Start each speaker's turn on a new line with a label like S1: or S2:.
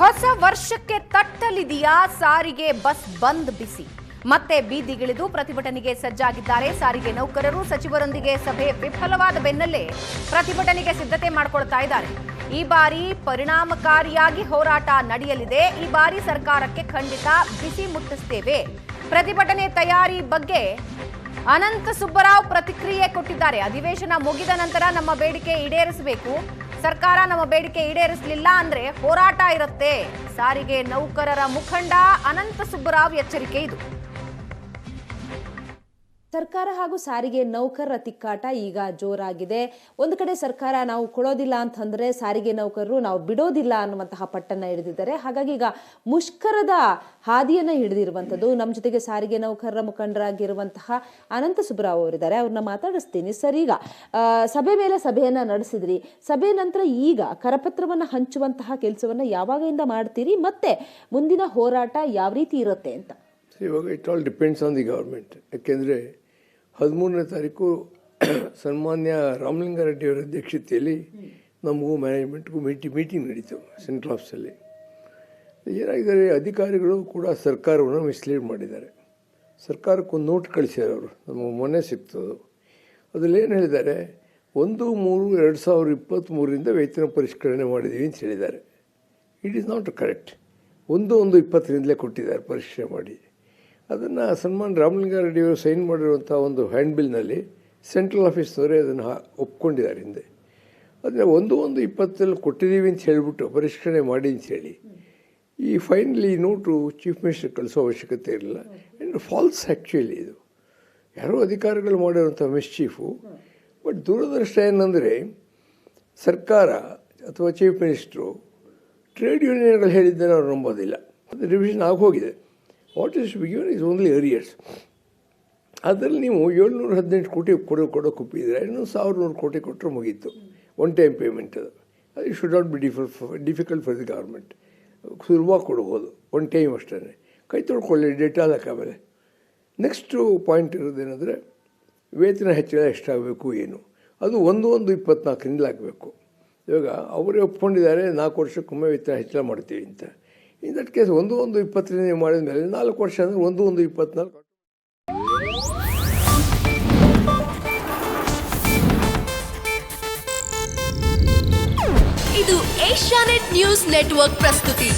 S1: ಹೊಸ ವರ್ಷಕ್ಕೆ ತಟ್ಟಲಿದೆಯಾ? ಸಾರಿಗೆ ಬಸ್ ಬಂದ್ ಬಿಸಿ. ಮತ್ತೆ ಬೀದಿಗಿಳಿದು ಪ್ರತಿಭಟನೆಗೆ ಸಜ್ಜಾಗಿದ್ದಾರೆ ಸಾರಿಗೆ ನೌಕರರು. ಸಚಿವರೊಂದಿಗೆ ಸಭೆ ವಿಫಲವಾದ ಬೆನ್ನಲ್ಲೇ ಪ್ರತಿಭಟನೆಗೆ ಸಿದ್ಧತೆ ಮಾಡಿಕೊಳ್ತಾ ಇದ್ದಾರೆ. ಈ ಬಾರಿ ಪರಿಣಾಮಕಾರಿಯಾಗಿ ಹೋರಾಟ ನಡೆಯಲಿದೆ. ಈ ಬಾರಿ ಸರ್ಕಾರಕ್ಕೆ ಖಂಡಿತ ಬಿಸಿ ಮುಟ್ಟಿಸ್ತೇವೆ. ಪ್ರತಿಭಟನೆ ತಯಾರಿ ಬಗ್ಗೆ ಅನಂತ ಸುಬ್ಬರಾವ್ ಪ್ರತಿಕ್ರಿಯೆ ಕೊಟ್ಟಿದ್ದಾರೆ. ಅಧಿವೇಶನ ಮುಗಿದ ನಂತರ ನಮ್ಮ ಬೇಡಿಕೆ ಈಡೇರಿಸಬೇಕು. ಸರ್ಕಾರ ನಮ್ಮ ಬೇಡಿಕೆ ಈಡೇರಿಸಲಿಲ್ಲ ಅಂದ್ರೆ ಹೋರಾಟ ಇರುತ್ತೆ. ಸಾರಿಗೆ ನೌಕರರ ಮುಖಂಡ ಅನಂತ ಸುಬ್ಬರಾವ್ ಎಚ್ಚರಿಕೆ ಇದು.
S2: ಸರ್ಕಾರ ಹಾಗೂ ಸಾರಿಗೆ ನೌಕರರ ತಿಕ್ಕಾಟ ಈಗ ಜೋರಾಗಿದೆ. ಒಂದು ಕಡೆ ಸರ್ಕಾರ ನಾವು ಕೊಡೋದಿಲ್ಲ ಅಂತಂದ್ರೆ ಸಾರಿಗೆ ನೌಕರರು ನಾವು ಬಿಡೋದಿಲ್ಲ ಅನ್ನುವಂತಹ ಪಟ್ಟನ್ನ ಹಿಡಿದಿದ್ದಾರೆ. ಹಾಗಾಗಿ ಈಗ ಮುಷ್ಕರದ ಹಾದಿಯನ್ನ ಹಿಡಿದಿರುವಂಥದ್ದು ನಮ್ಮ ಜೊತೆಗೆ ಸಾರಿಗೆ ನೌಕರರ ಮುಖಂಡರಾಗಿರುವಂತಹ ಅನಂತ ಸುಬ್ರಾವ್ ಅವರಿದ್ದಾರೆ. ಅವ್ರನ್ನ ಮಾತಾಡಿಸ್ತೀನಿ. ಸರ್, ಈಗ ಸಭೆ ಮೇಲೆ ಸಭೆಯನ್ನ ನಡೆಸಿದ್ರಿ. ಸಭೆ ನಂತರ ಈಗ ಕರಪತ್ರವನ್ನ ಹಂಚುವಂತಹ ಕೆಲಸವನ್ನ ಯಾವಾಗಿಂದ ಮಾಡ್ತೀರಿ? ಮತ್ತೆ ಮುಂದಿನ ಹೋರಾಟ ಯಾವ ರೀತಿ ಇರುತ್ತೆ ಅಂತ?
S3: ಇವಾಗ it all depends on the government ಯಾಕೆಂದರೆ ಹದಿಮೂರನೇ ತಾರೀಕು ಸನ್ಮಾನ್ಯ ರಾಮಲಿಂಗಾರೆಡ್ಡಿಯವರ ಅಧ್ಯಕ್ಷತೆಯಲ್ಲಿ ನಮಗೂ ಮ್ಯಾನೇಜ್ಮೆಂಟ್ಗೂ ಮೀಟಿ, ಮೀಟಿಂಗ್ ನಡೀತು ಸೆಂಟ್ರಲ್ ಆಫೀಸಲ್ಲಿ. ಏನಾಗಿದ್ದಾರೆ, ಅಧಿಕಾರಿಗಳು ಕೂಡ ಸರ್ಕಾರವನ್ನು ಮಿಸ್ಲೀಡ್ ಮಾಡಿದ್ದಾರೆ. ಸರ್ಕಾರಕ್ಕೊಂದು ನೋಟ್ ಕಳಿಸಿದ್ದಾರೆ ಅವರು. ನಮಗೆ ಮೊನ್ನೆ ಸಿಕ್ತದು ಅದರಲ್ಲಿ ಏನು ಹೇಳಿದ್ದಾರೆ, ಒಂದು, ಮೂರು, ಎರಡು ಸಾವಿರದ ಇಪ್ಪತ್ತ್ಮೂರರಿಂದ ವೇತನ ಪರಿಷ್ಕರಣೆ ಮಾಡಿದ್ದೀವಿ ಅಂತ ಹೇಳಿದ್ದಾರೆ. ಇಟ್ ಈಸ್ ನಾಟ್ ಕರೆಕ್ಟ್ ಒಂದು ಒಂದು ಇಪ್ಪತ್ತರಿಂದಲೇ ಕೊಟ್ಟಿದ್ದಾರೆ, ಪರಿಷ್ಕರಣೆ ಮಾಡಿ. ಅದನ್ನು ಸನ್ಮಾನ್ ರಾಮಲಿಂಗಾರೆಡ್ಡಿಯವರು ಸೈನ್ ಮಾಡಿರುವಂಥ ಒಂದು ಹ್ಯಾಂಡ್ ಬಿಲ್ನಲ್ಲಿ ಸೆಂಟ್ರಲ್ ಆಫೀಸ್ನವರೇ ಅದನ್ನು ಒಪ್ಕೊಂಡಿದ್ದಾರೆ ಹಿಂದೆ. ಅದನ್ನು ಒಂದು ಒಂದು ಇಪ್ಪತ್ತಲ್ಲಿ ಕೊಟ್ಟಿದ್ದೀವಿ ಅಂತ ಹೇಳಿಬಿಟ್ಟು ಪರಿಷ್ಕರಣೆ ಮಾಡಿ ಅಂತ ಹೇಳಿ, ಈ ಫೈನಲಿ ನೋಟು ಚೀಫ್ ಮಿನಿಸ್ಟರ್ ಕಳಿಸೋ ಅವಶ್ಯಕತೆ ಇರಲಿಲ್ಲ. ಆ್ಯಂಡ್ ಫಾಲ್ಸ್ ಆ್ಯಕ್ಚುಲಿ ಇದು. ಯಾರೋ ಅಧಿಕಾರಿಗಳು ಮಾಡಿರುವಂಥ ಮಿಸ್ಚೀಫು ಬಟ್ ದೂರದೃಷ್ಟ ಏನಂದರೆ, ಸರ್ಕಾರ ಅಥವಾ ಚೀಫ್ ಮಿನಿಸ್ಟ್ರು, ಟ್ರೇಡ್ ಯೂನಿಯನ್ಗಳು ಹೇಳಿದ್ದನ್ನು ಅವ್ರು ನಂಬೋದಿಲ್ಲ. ಅದು ರಿವಿಷನ್ ಆಗೋಗಿದೆ. What is be given is only arrears ಅದರಲ್ಲಿ ನೀವು ಏಳ್ನೂರ ಹದಿನೆಂಟು ಕೋಟಿ ಕೊಡೋ ಕೊಡೋ ಒಪ್ಪಿದ್ರೆ ಇನ್ನೊಂದು ಸಾವಿರ ನೂರು ಕೋಟಿ ಕೊಟ್ಟರೆ ಮುಗೀತು. ಒನ್ ಟೈಮ್ ಪೇಮೆಂಟ್ ಅದು. ಅದು should not be diffi difficult for the government ಸುಲಭವಾಗಿ ಕೊಡ್ಬೋದು. ಒನ್ ಟೈಮ್ ಅಷ್ಟೇ ಕೈ ತೊಳ್ಕೊಳ್ಳಿ ಡೇಟಾ ಆಮೇಲೆ ನೆಕ್ಸ್ಟು ಪಾಯಿಂಟ್ ಇರೋದೇನೆಂದರೆ, ವೇತನ ಹೆಚ್ಚಳ ಎಷ್ಟಾಗಬೇಕು ಏನು? ಅದು ಒಂದು ಒಂದು ಇಪ್ಪತ್ನಾಲ್ಕರಿಂದ ಆಗಬೇಕು. ಇವಾಗ ಅವರೇ ಒಪ್ಕೊಂಡಿದ್ದಾರೆ, ನಾಲ್ಕು ವರ್ಷಕ್ಕೊಮ್ಮೆ ವೇತನ ಹೆಚ್ಚಳ ಮಾಡ್ತೀವಿ ಅಂತ. ಇನ್ ದಟ್ ಕೇಸ್ ಒಂದು ಒಂದು ಇಪ್ಪತ್ತರಿಂದ ಮಾಡಿದ ಮೇಲೆ ನಾಲ್ಕು ವರ್ಷ ಅಂದರೆ ಒಂದು ಒಂದು ಇಪ್ಪತ್ನಾಲ್ಕು
S4: ಇದು ಏಷ್ಯಾನೆಟ್ ನ್ಯೂಸ್ ನೆಟ್ವರ್ಕ್ ಪ್ರಸ್ತುತಿ.